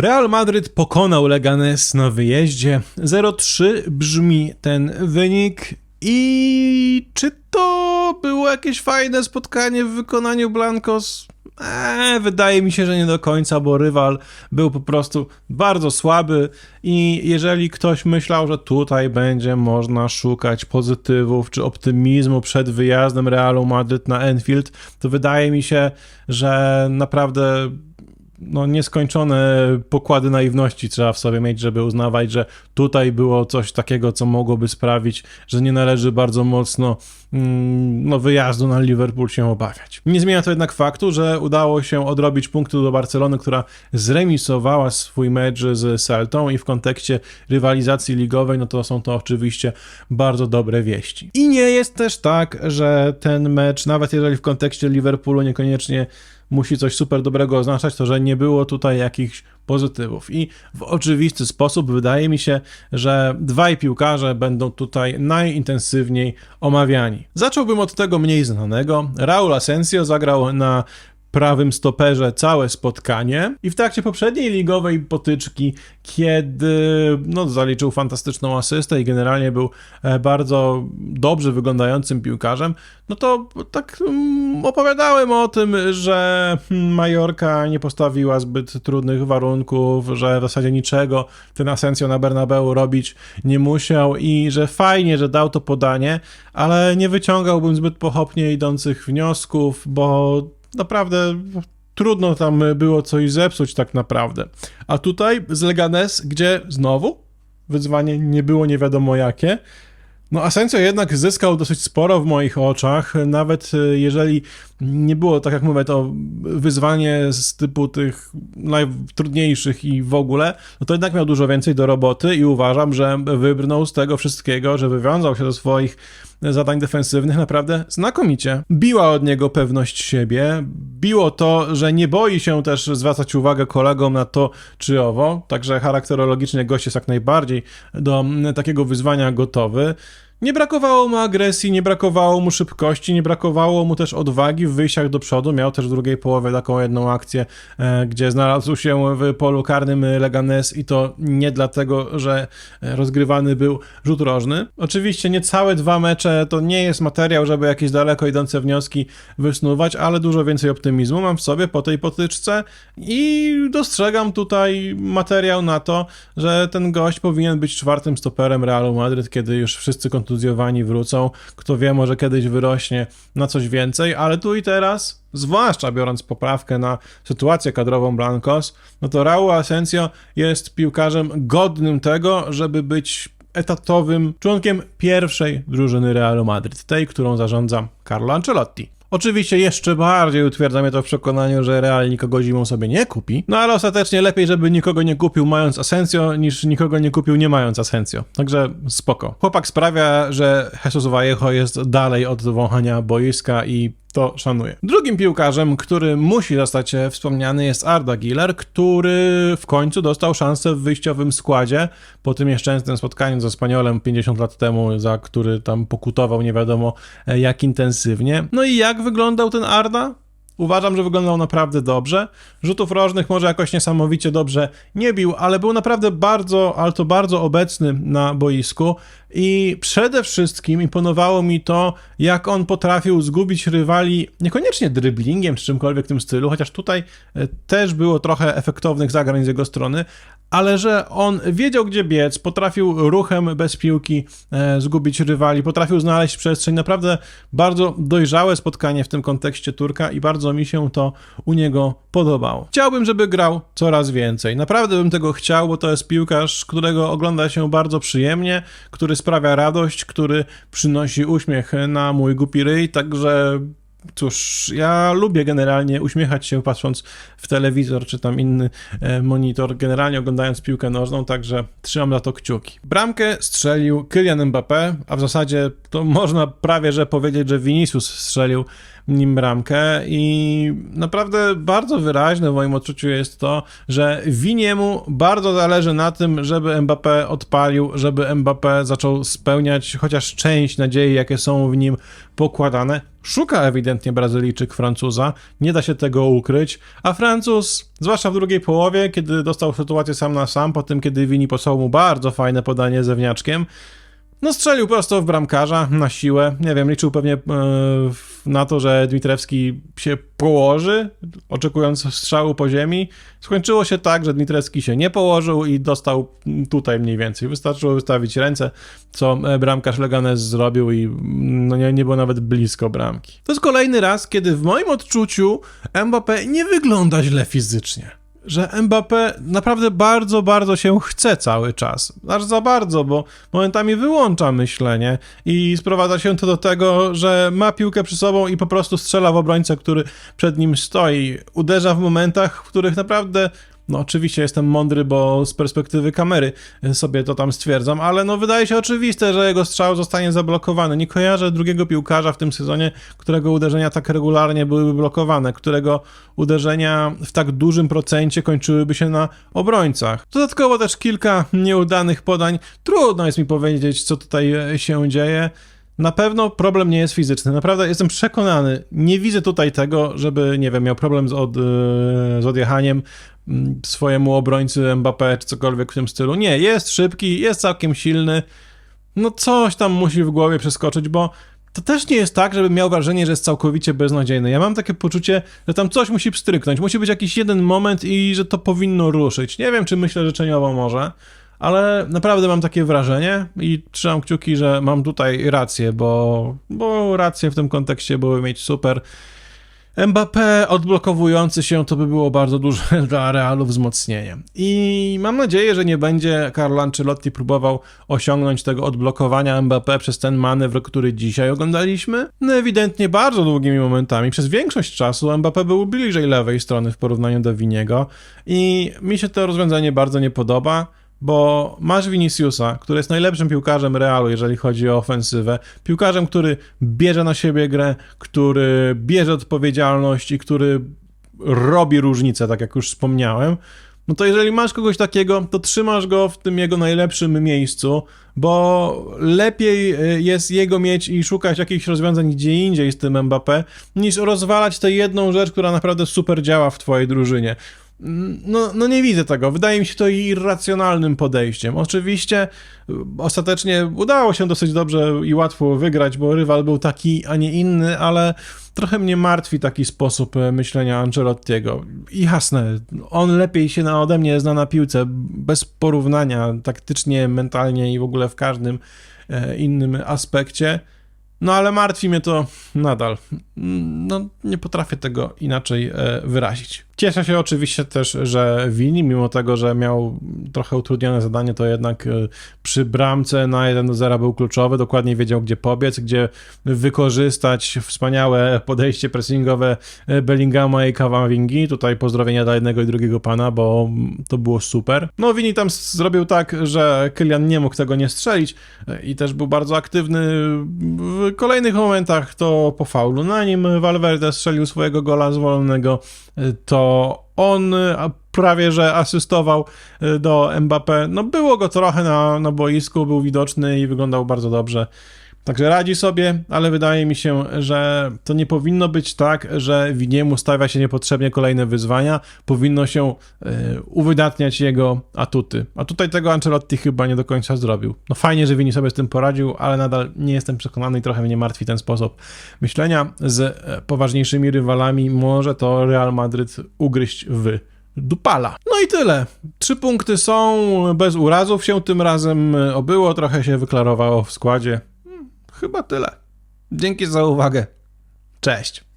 Real Madryt pokonał Leganes na wyjeździe. 0-3 brzmi ten wynik. I czy to było jakieś fajne spotkanie w wykonaniu Blancos? Eee, wydaje mi się, że nie do końca, bo rywal był po prostu bardzo słaby i jeżeli ktoś myślał, że tutaj będzie można szukać pozytywów czy optymizmu przed wyjazdem Realu Madryt na Enfield, to wydaje mi się, że naprawdę no, nieskończone pokłady naiwności trzeba w sobie mieć, żeby uznawać, że tutaj było coś takiego, co mogłoby sprawić, że nie należy bardzo mocno mm, no, wyjazdu na Liverpool się obawiać. Nie zmienia to jednak faktu, że udało się odrobić punktu do Barcelony, która zremisowała swój mecz z Celtą i w kontekście rywalizacji ligowej, no to są to oczywiście bardzo dobre wieści. I nie jest też tak, że ten mecz, nawet jeżeli w kontekście Liverpoolu niekoniecznie musi coś super dobrego oznaczać, to że nie było tutaj jakichś pozytywów. I w oczywisty sposób wydaje mi się, że dwaj piłkarze będą tutaj najintensywniej omawiani. Zacząłbym od tego mniej znanego. Raul Asensio zagrał na prawym stoperze całe spotkanie. I w trakcie poprzedniej ligowej potyczki, kiedy no, zaliczył fantastyczną asystę i generalnie był e, bardzo dobrze wyglądającym piłkarzem, no to tak mm, opowiadałem o tym, że hmm, Majorka nie postawiła zbyt trudnych warunków, że w zasadzie niczego ten Asensio na Bernabeu robić nie musiał i że fajnie, że dał to podanie, ale nie wyciągałbym zbyt pochopnie idących wniosków, bo naprawdę trudno tam było coś zepsuć tak naprawdę. A tutaj z Leganes, gdzie znowu? Wyzwanie nie było nie wiadomo jakie, no Asensio jednak zyskał dosyć sporo w moich oczach, nawet e, jeżeli nie było, tak jak mówię, to wyzwanie z typu tych najtrudniejszych i w ogóle, no to jednak miał dużo więcej do roboty i uważam, że wybrnął z tego wszystkiego, że wywiązał się ze swoich zadań defensywnych naprawdę znakomicie. Biła od niego pewność siebie, biło to, że nie boi się też zwracać uwagę kolegom na to czy owo, także charakterologicznie gość jest jak najbardziej do takiego wyzwania gotowy. Nie brakowało mu agresji, nie brakowało mu szybkości, nie brakowało mu też odwagi w wyjściach do przodu. Miał też w drugiej połowie taką jedną akcję, e, gdzie znalazł się w polu karnym Leganes i to nie dlatego, że rozgrywany był rzut rożny. Oczywiście nie całe dwa mecze to nie jest materiał, żeby jakieś daleko idące wnioski wysnuwać, ale dużo więcej optymizmu mam w sobie po tej potyczce i dostrzegam tutaj materiał na to, że ten gość powinien być czwartym stoperem Realu Madryt, kiedy już wszyscy kontuzjowani wrócą. Kto wie, może kiedyś wyrośnie na coś więcej, ale tu i teraz, zwłaszcza biorąc poprawkę na sytuację kadrową Blancos, no to Raul Asensio jest piłkarzem godnym tego, żeby być etatowym członkiem pierwszej drużyny Realu Madryt, tej, którą zarządza Carlo Ancelotti. Oczywiście jeszcze bardziej utwierdza mnie to w przekonaniu, że Real nikogo zimą sobie nie kupi, no ale ostatecznie lepiej, żeby nikogo nie kupił mając Asensio, niż nikogo nie kupił nie mając Asensio. Także spoko. Chłopak sprawia, że Jesus Vallejo jest dalej od wąchania boiska i to szanuję. Drugim piłkarzem, który musi zostać e, wspomniany jest Arda Giler, który w końcu dostał szansę w wyjściowym składzie po tym nieszczęsnym spotkaniu ze Spaniolem 50 lat temu, za który tam pokutował nie wiadomo e, jak intensywnie. No i jak wyglądał ten Arda? Uważam, że wyglądał naprawdę dobrze. Rzutów rożnych może jakoś niesamowicie dobrze nie bił, ale był naprawdę bardzo, ale to bardzo obecny na boisku i przede wszystkim imponowało mi to, jak on potrafił zgubić rywali niekoniecznie dryblingiem czy czymkolwiek w tym stylu, chociaż tutaj e, też było trochę efektownych zagrań z jego strony, ale że on wiedział, gdzie biec, potrafił ruchem bez piłki e, zgubić rywali, potrafił znaleźć przestrzeń. Naprawdę bardzo dojrzałe spotkanie w tym kontekście Turka i bardzo mi się to u niego podobało. Chciałbym, żeby grał coraz więcej. Naprawdę bym tego chciał, bo to jest piłkarz, którego ogląda się bardzo przyjemnie, który sprawia radość, który przynosi uśmiech na mój głupi ryj, także Cóż, ja lubię generalnie uśmiechać się patrząc w telewizor czy tam inny e, monitor, generalnie oglądając piłkę nożną, także trzymam na to kciuki. Bramkę strzelił Kylian Mbappé, a w zasadzie to można prawie że powiedzieć, że Vinicius strzelił nim bramkę i naprawdę bardzo wyraźne w moim odczuciu jest to, że Winiemu bardzo zależy na tym, żeby Mbappé odpalił, żeby Mbappé zaczął spełniać chociaż część nadziei, jakie są w nim pokładane. Szuka ewidentnie Brazylijczyk Francuza, nie da się tego ukryć, a Francuz, zwłaszcza w drugiej połowie, kiedy dostał sytuację sam na sam, po tym kiedy Wini posłał mu bardzo fajne podanie zewnętrzkiem, no strzelił prosto w bramkarza na siłę. Nie wiem, liczył pewnie e, na to, że Dmitrewski się położy, oczekując strzału po ziemi. Skończyło się tak, że Dmitrewski się nie położył i dostał tutaj mniej więcej. Wystarczyło wystawić ręce, co e, bramkarz Leganes zrobił i no nie, nie było nawet blisko bramki. To jest kolejny raz, kiedy w moim odczuciu Mbappé nie wygląda źle fizycznie że Mbappé naprawdę bardzo, bardzo się chce cały czas. Aż za bardzo, bo momentami wyłącza myślenie i sprowadza się to do tego, że ma piłkę przy sobą i po prostu strzela w obrońcę, który przed nim stoi. Uderza w momentach, w których naprawdę no oczywiście jestem mądry, bo z perspektywy kamery sobie to tam stwierdzam, ale no wydaje się oczywiste, że jego strzał zostanie zablokowany. Nie kojarzę drugiego piłkarza w tym sezonie, którego uderzenia tak regularnie byłyby blokowane, którego uderzenia w tak dużym procencie kończyłyby się na obrońcach. Dodatkowo też kilka nieudanych podań. Trudno jest mi powiedzieć, co tutaj się dzieje. Na pewno problem nie jest fizyczny. Naprawdę jestem przekonany. Nie widzę tutaj tego, żeby, nie wiem, miał problem z, od, z odjechaniem swojemu obrońcy Mbappé czy cokolwiek w tym stylu. Nie, jest szybki, jest całkiem silny. No coś tam musi w głowie przeskoczyć, bo to też nie jest tak, żeby miał wrażenie, że jest całkowicie beznadziejny. Ja mam takie poczucie, że tam coś musi pstryknąć. Musi być jakiś jeden moment i że to powinno ruszyć. Nie wiem, czy myślę życzeniowo może ale naprawdę mam takie wrażenie i trzymam kciuki, że mam tutaj rację, bo, bo rację w tym kontekście były mieć super. Mbappé odblokowujący się to by było bardzo duże dla Realu wzmocnienie. I mam nadzieję, że nie będzie Carlo Ancelotti próbował osiągnąć tego odblokowania Mbappé przez ten manewr, który dzisiaj oglądaliśmy. No ewidentnie bardzo długimi momentami. Przez większość czasu Mbappé był bliżej lewej strony w porównaniu do Winiego i mi się to rozwiązanie bardzo nie podoba bo masz Viniciusa, który jest najlepszym piłkarzem Realu, jeżeli chodzi o ofensywę. Piłkarzem, który bierze na siebie grę, który bierze odpowiedzialność i który robi różnicę, tak jak już wspomniałem. No to jeżeli masz kogoś takiego, to trzymasz go w tym jego najlepszym miejscu, bo lepiej y, jest jego mieć i szukać jakichś rozwiązań gdzie indziej z tym Mbappé, niż rozwalać tę jedną rzecz, która naprawdę super działa w twojej drużynie. No, no nie widzę tego. Wydaje mi się to irracjonalnym podejściem. Oczywiście y, ostatecznie udało się dosyć dobrze i łatwo wygrać, bo rywal był taki, a nie inny, ale trochę mnie martwi taki sposób y, myślenia Ancelottiego. I jasne, on lepiej się na, ode mnie zna na piłce, bez porównania, taktycznie, mentalnie i w ogóle w każdym e, innym aspekcie. No ale martwi mnie to nadal. No nie potrafię tego inaczej e, wyrazić. Cieszę się oczywiście też, że Wini, mimo tego, że miał trochę utrudnione zadanie, to jednak e, przy bramce na 1 do 0 był kluczowy, dokładnie wiedział, gdzie pobiec, gdzie wykorzystać wspaniałe podejście pressingowe e, Bellingama i Kawawingi. Tutaj pozdrowienia dla jednego i drugiego pana, bo to było super. No Wini tam zrobił tak, że Kylian nie mógł tego nie strzelić e, i też był bardzo aktywny w kolejnych momentach, to po faulu. Na nim Valverde strzelił swojego gola zwolnego, to on prawie że asystował y, do Mbappé. No było go trochę na, na boisku, był widoczny i wyglądał bardzo dobrze. Także radzi sobie, ale wydaje mi się, że to nie powinno być tak, że Winiemu stawia się niepotrzebnie kolejne wyzwania, powinno się y, uwydatniać jego atuty. A tutaj tego Ancelotti chyba nie do końca zrobił. No fajnie, że Wini sobie z tym poradził, ale nadal nie jestem przekonany i trochę mnie martwi ten sposób myślenia. Z e, poważniejszymi rywalami może to Real Madryt ugryźć w dupala. No i tyle. Trzy punkty są, bez urazów się tym razem obyło, trochę się wyklarowało w składzie. Chyba tyle. Dzięki za uwagę. Cześć.